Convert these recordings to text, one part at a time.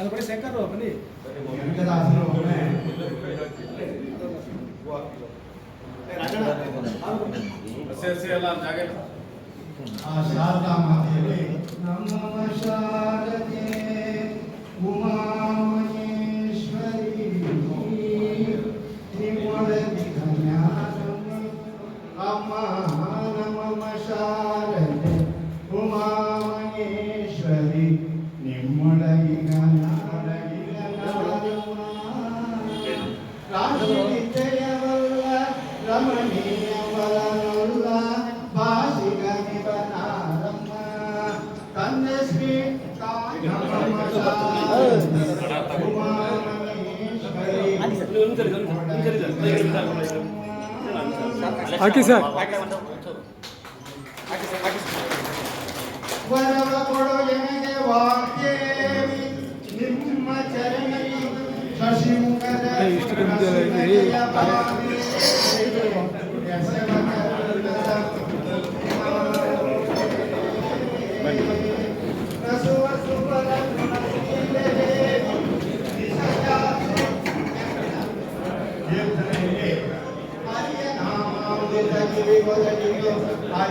ಅದು ಬರೀ ಶಂಕರ್ ಬನ್ನಿ ಶಾರದಾ ಮಾತೆಯಲ್ಲಿ ಹಾಕಿ ಸರ್ ವರವ ಕೊಡೋ ಎನಗೆ ವಾಗ್ದೇವಿ ನಿಮ್ಮ ಚರಣಿ ಶಶಿಮುಖದ ಇಷ್ಟು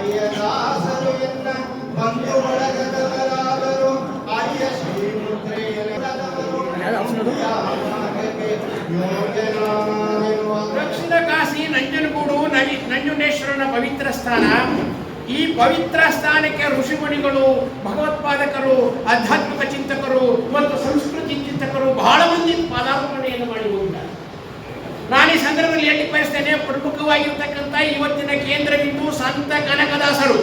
ಎನ್ನ ಬಂಧು ಬಳಗದವರಾದರು. ಶ್ರೀ ದಕ್ಷಿಣ ಕಾಶಿ ನಂಜನಗೂಡು ನವಿ- ನಂಜುಂಡೇಶ್ವರನ ಪವಿತ್ರ ಸ್ಥಾನ. ಈ ಪವಿತ್ರ ಸ್ಥಾನಕ್ಕೆ ಋಷಿಮುನಿಗಳು ಭಗವತ್ಪಾದಕರು ಆಧ್ಯಾತ್ಮಿಕ ಚಿಂತಕರು ಮತ್ತು ಸಂಸ್ಕೃತಿ ಚಿಂತಕರು ಬಹಳ ಮಂದಿ ಹೋಗಿದ್ದಾರೆ ನಾನು ಸಂದರ್ಭದಲ್ಲಿ ಹೇಳಿ ಬಯಸ್ತೇನೆ, ಪ್ರಮುಖವಾಗಿರ್ತಕ್ಕಂಥ ಇವತ್ತಿನ ಕೇಂದ್ರ ಬಿಂದು ಸಂತ ಕನಕದಾಸರು.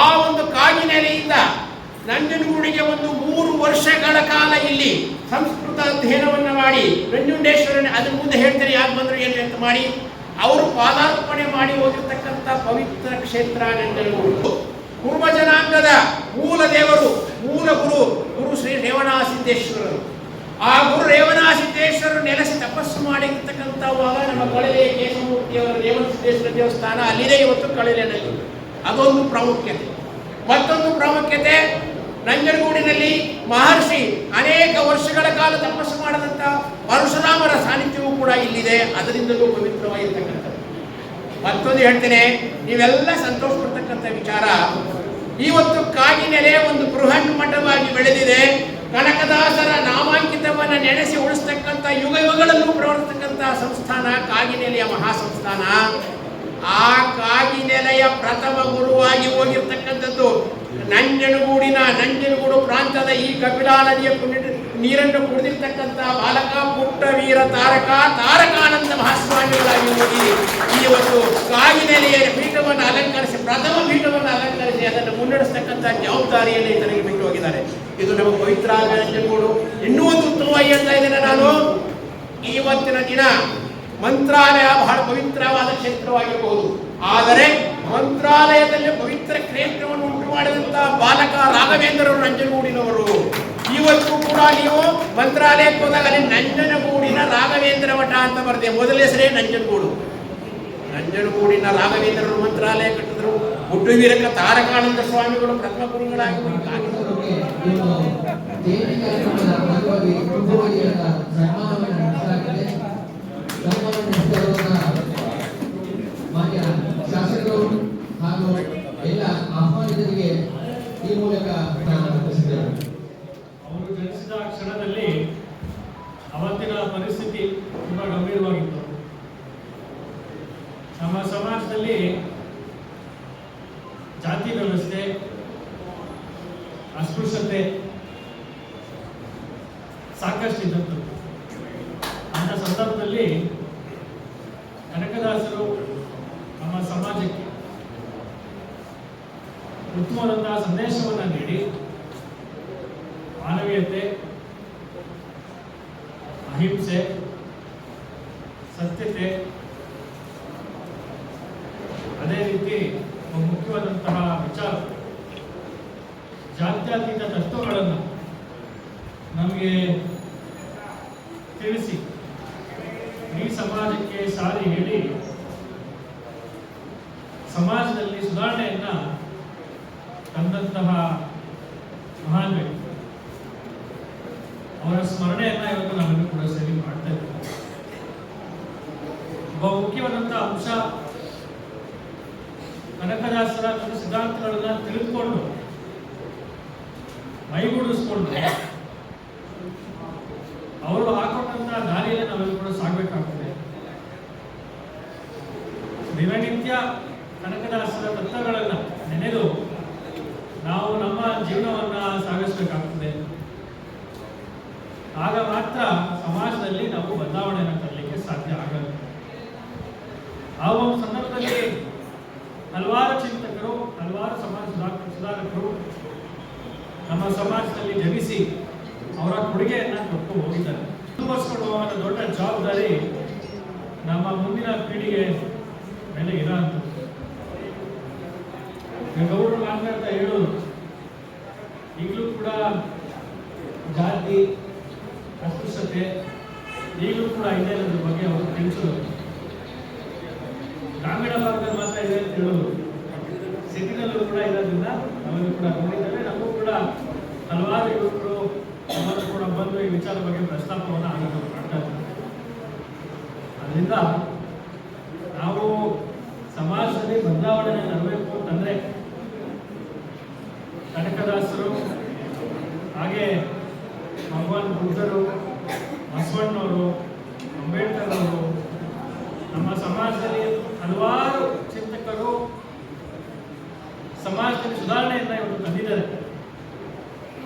ಆ ಒಂದು ಕಾಗಿನೆಲೆಯಿಂದ ನಂಜನಗೂಡಿಗೆ ಒಂದು ಮೂರು ವರ್ಷಗಳ ಕಾಲ ಇಲ್ಲಿ ಸಂಸ್ಕೃತ ಅಧ್ಯಯನವನ್ನು ಮಾಡಿ ನಂಜುಂಡೇಶ್ವರನ ಅದ್ರ ಮುಂದೆ ಹೇಳ್ತಾರೆ, ಯಾಕೆ ಬಂದರು ಏನು ಅಂತ ಮಾಡಿ, ಅವರು ಪಾದಾರ್ಪಣೆ ಮಾಡಿ ಹೋಗಿರ್ತಕ್ಕಂಥ ಪವಿತ್ರ ಕ್ಷೇತ್ರ ನಂಜನಗೂಡು. ಪೂರ್ವ ಜನಾಂಗದ ಮೂಲ ದೇವರು, ಮೂಲ ಗುರು ಗುರು ಶ್ರೀ ರೇವಣಾಸಿದ್ದೇಶ್ವರರು ಆ ಗುರು ರೇವಣಾಸಿದ್ದೇಶ್ವರರು ನೆಲೆಸಿ ತಪಸ್ಸು ಮಾಡಿರ್ತಕ್ಕಂಥವಾಗ ನಮ್ಮ ಕಳಲೆ ಕೇಶಮೂರ್ತಿಯವರ ರೇವಣಸಿದ್ದೇಶ್ವರ ದೇವಸ್ಥಾನ ಅಲ್ಲಿದೆ ಇವತ್ತು ಕಳಲೆನಲ್ಲಿ. ಅದೊಂದು ಪ್ರಾಮುಖ್ಯತೆ. ಮತ್ತೊಂದು ಪ್ರಾಮುಖ್ಯತೆ, ನಂಜನಗೂಡಿನಲ್ಲಿ ಮಹರ್ಷಿ ಅನೇಕ ವರ್ಷಗಳ ಕಾಲ ತಪಸ್ಸು ಮಾಡದಂತ ಪರಶುರಾಮರ ಸಾನ್ನಿಧ್ಯವೂ ಕೂಡ ಇಲ್ಲಿದೆ. ಅದರಿಂದಲೂ ಪವಿತ್ರವಾಗಿರ್ತಕ್ಕಂಥದ್ದು. ಮತ್ತೊಂದು ಹೇಳ್ತೇನೆ, ನೀವೆಲ್ಲ ಸಂತೋಷ ಪಡ್ತಕ್ಕಂಥ ವಿಚಾರ, ಇವತ್ತು ಕಾಗಿನೆಲೆ ಒಂದು ಬೃಹನ್ ಮಠವಾಗಿ ಬೆಳೆದಿದೆ. ಕನಕದಾಸರ ನಾಮಾಂಕಿತವನ್ನು ನೆನೆಸಿ ಉಳಿಸ್ತಕ್ಕಂಥ ಯುಗ ಯುಗಗಳಲ್ಲೂ ಪ್ರವರ್ತಕ್ಕಂಥ ಸಂಸ್ಥಾನ ಕಾಗಿನೆಲೆಯ ಮಹಾಸಂಸ್ಥಾನ. ಆ ಕಾಗಿನೆಲೆಯ ಪ್ರಥಮ ಗುರುವಾಗಿ ಹೋಗಿರ್ತಕ್ಕಂಥದ್ದು ನಂಜನಗೂಡಿನ ನಂಜನಗೂಡು ಪ್ರಾಂತದ ಈ ಕಪಿಲಾ ನದಿಯ ನೀರನ್ನು ಕುಡಿದಿರ್ತಕ್ಕಂಥ ಬಾಲಕ ಪುಟ್ಟ ವೀರ ತಾರಕ ತಾರಕಾನಂದ ಮಹಾಸ್ವಾಮಿಗಳಾಗಿ ಹೋಗಿ ಒಂದು ಕಾಗಿನೆಲೆಯ ಪೀಠವನ್ನು ಅಲಂಕರಿಸಿ ಪ್ರಥಮ ಪೀಠವನ್ನು ಅಲಂಕರಿಸಿ ಅದನ್ನು ಮುನ್ನಡೆಸ್ತಕ್ಕಂಥ ಜವಾಬ್ದಾರಿಯಲ್ಲಿ ತನಗೆ ಬಿಟ್ಟು ಹೋಗಿದ್ದಾರೆ. ಇದು ನಮ್ಮ ಪವಿತ್ರ ಕೊಡು. ಇನ್ನೂ ಒಂದು ಉತ್ತಮವಾಗಿ ಹೇಳ್ತಾ ಇದ್ದೇನೆ ನಾನು. ಇವತ್ತಿನ ದಿನ ಮಂತ್ರಾಲಯ ಬಹಳ ಪವಿತ್ರವಾದ ಕ್ಷೇತ್ರವಾಗಿರಬಹುದು ಆದರೆ ಮಂತ್ರಾಲಯದಲ್ಲಿ ಪವಿತ್ರ ಕ್ಷೇತ್ರವನ್ನು ಉಂಟು ಮಾಡಿದಂತಹ ಬಾಲಕ ರಾಘವೇಂದ್ರರು ನಂಜನಗೂಡಿನವರು ಇವತ್ತು ಕೂಡ ನೀವು ಮಂತ್ರಾಲಯಕ್ಕೆ ಹೋದಾಗ ಅಲ್ಲಿ ನಂಜನಗೂಡಿನ ರಾಘವೇಂದ್ರ ಮಠ ಅಂತ ಬರ್ತೇವೆ ಮೊದಲ ಹೆಸರೇ ನಂಜನಗೂಡು ನಂಜನಗೂಡಿನ ರಾಘವೇಂದ್ರರು ಮಂತ್ರಾಲಯ ಕಟ್ಟಿದ್ರು. ಮುಟ್ಟುವೀರಕ ತಾರಕಾನಂದ ಸ್ವಾಮಿಗಳು ಪ್ರಥಮ ಗುರುಗಳಾಗಿ ದೇವಿ ಕಾರ್ಯಕ್ರಮದ ಭಾಗವಾಗಿ ಈ ಮೂಲಕ ನಾನು ಅವರು ಜನಿಸಿದ ಕ್ಷಣದಲ್ಲಿ ಅವತ್ತಿನ ಪರಿಸ್ಥಿತಿ ತುಂಬಾ ಗಂಭೀರವಾಗಿತ್ತು. ನಮ್ಮ ಸಮಾಜದಲ್ಲಿ ಜಾತಿ ವ್ಯವಸ್ಥೆ ಅಸ್ಪೃಶ್ಯತೆ ಸಾಕಷ್ಟು ಇದ್ದಂಥದ್ದು ಅಂಥ ಸಂದರ್ಭದಲ್ಲಿ ಕನಕದಾಸರು ನಮ್ಮ ಸಮಾಜಕ್ಕೆ ಉತ್ತಮವಾದಂತಹ ಸಂದೇಶವನ್ನು ನೀಡಿ, ಮಾನವೀಯತೆ, ಅಹಿಂಸೆ, ಸತ್ಯತೆ, ಅದೇ ರೀತಿ ಮುಖ್ಯವಾದಂತಹ ವಿಚಾರ, ಜಾತ್ಯತೀತ ತತ್ವಗಳನ್ನು ನಮಗೆ ತಿಳಿಸಿ. ಈ ಸಮಾಜಕ್ಕೆ ಸಾರಿ ಹೇಳಿ. ಸಮಾಜದಲ್ಲಿ ಸುಧಾರಣೆಯನ್ನ ತಂದಂತಹ ಮಹಾನ್ ವ್ಯಕ್ತಿ. ಅವರ ಸ್ಮರಣೆಯನ್ನ ಇವತ್ತು ನಾವೆಲ್ಲರೂ ಕೂಡ ಸೇರಿ ಮಾಡ್ತಾ ಇದ್ದೇವೆ. ಒಬ್ಬ ಮುಖ್ಯವಾದಂತಹ ಅಂಶ ಕನಕದಾಸರ ಸಿದ್ಧಾಂತಗಳನ್ನ ತಿಳಿದುಕೊಂಡು ಮೈಗೂಡಿಸ್ಕೊಂಡು ಅವರು ಹಾಕೊಂಡಂತಹ ದಾರಿಯಲ್ಲಿ ನಾವೆಲ್ಲರೂ ಕೂಡ ಸಾಗಬೇಕಾಗ್ತದೆ ದಿನನಿತ್ಯ ಕನಕದಾಸರ ತತ್ವಗಳನ್ನ ನೆನೆದು ನಾವು ನಮ್ಮ ಜೀವನವನ್ನ ಸಾಗಿಸಬೇಕಾಗ್ತದೆ. ಆಗ ಮಾತ್ರ ಸಮಾಜದಲ್ಲಿ ನಾವು ಬದಲಾವಣೆಯನ್ನು ತರಲಿಕ್ಕೆ ಸಾಧ್ಯ ಆಗಲ್ಲ. ಆ ಒಂದು ಸಂದರ್ಭದಲ್ಲಿ ಹಲವಾರು ಚಿಂತಕರು, ಹಲವಾರು ಸಮಾಜ ಸುಧಾರಕರು ನಮ್ಮ ಸಮಾಜದಲ್ಲಿ ಜನಿಸಿ ಅವರ ಕೊಡುಗೆಯನ್ನು ಕೊಟ್ಟು ಹೋಗಿದ್ದಾರೆ. ಮುಂದುವರಿಸಿಕೊಂಡು ದೊಡ್ಡ ಜವಾಬ್ದಾರಿ ನಮ್ಮ ಮುಂದಿನ ಪೀಳಿಗೆ ಮೇಲೆ ಇರ ಅಂತ. ಗೌರವ ಮಾತನಾಡ್ತಾ ಹೇಳೋದು ಈಗಲೂ ಕೂಡ ಜಾತಿ ಅಸ್ಪೃಶ್ಯತೆ ಈಗಲೂ ಕೂಡ ಇದೆ ಅನ್ನೋದ್ರ ಬಗ್ಗೆ ಅವರು ತಿಳಿಸೋದು ಗ್ರಾಮೀಣ ಭಾಗದಲ್ಲಿ ಮಾತ್ರ ಇದೆ ಅಂತ ಹೇಳೋದು. ಸಿಟಿನಲ್ಲೂ ಕೂಡ ಇರೋದ್ರಿಂದ ನಮಗೂ ಕೂಡ ನೋಡಿದ್ದೇವೆ ನಮಗೂ ಕೂಡ ಹಲವಾರು ಯುವಕರು ನಮ್ಮನ್ನು ಕೂಡ ಬಂದು ಈ ವಿಚಾರ ಬಗ್ಗೆ ಪ್ರಸ್ತಾಪವನ್ನು ಆನಂದ ಮಾಡ್ತಾ ಅದರಿಂದ ನಾವು ಸಮಾಜದಲ್ಲಿ ಬದಲಾವಣೆ ತರಬೇಕು ಅಂತಂದ್ರೆ ಕನಕದಾಸರು ಹಾಗೆ ಭಗವಾನ್ ಬುದ್ಧರು ಬಸವಣ್ಣವರು ಅಂಬೇಡ್ಕರ್ ಅವರು ನಮ್ಮ ಸಮಾಜದಲ್ಲಿ ಹಲವಾರು ಚಿಂತಕರು ಸಮಾಜದಲ್ಲಿ ಸುಧಾರಣೆಯನ್ನ ಇವರು ತಂದಿದ್ದಾರೆ.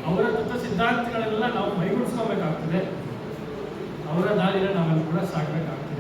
ಅವರ ತತ್ವ ಸಿದ್ಧಾಂತಗಳನ್ನೆಲ್ಲ ನಾವು ಮೈಗೂಡಿಸ್ಕೋಬೇಕಾಗ್ತದೆ. ಅವರ ದಾರಿನ ನಾವೆಲ್ಲ ಕೂಡ ಸಾಗಬೇಕಾಗ್ತದೆ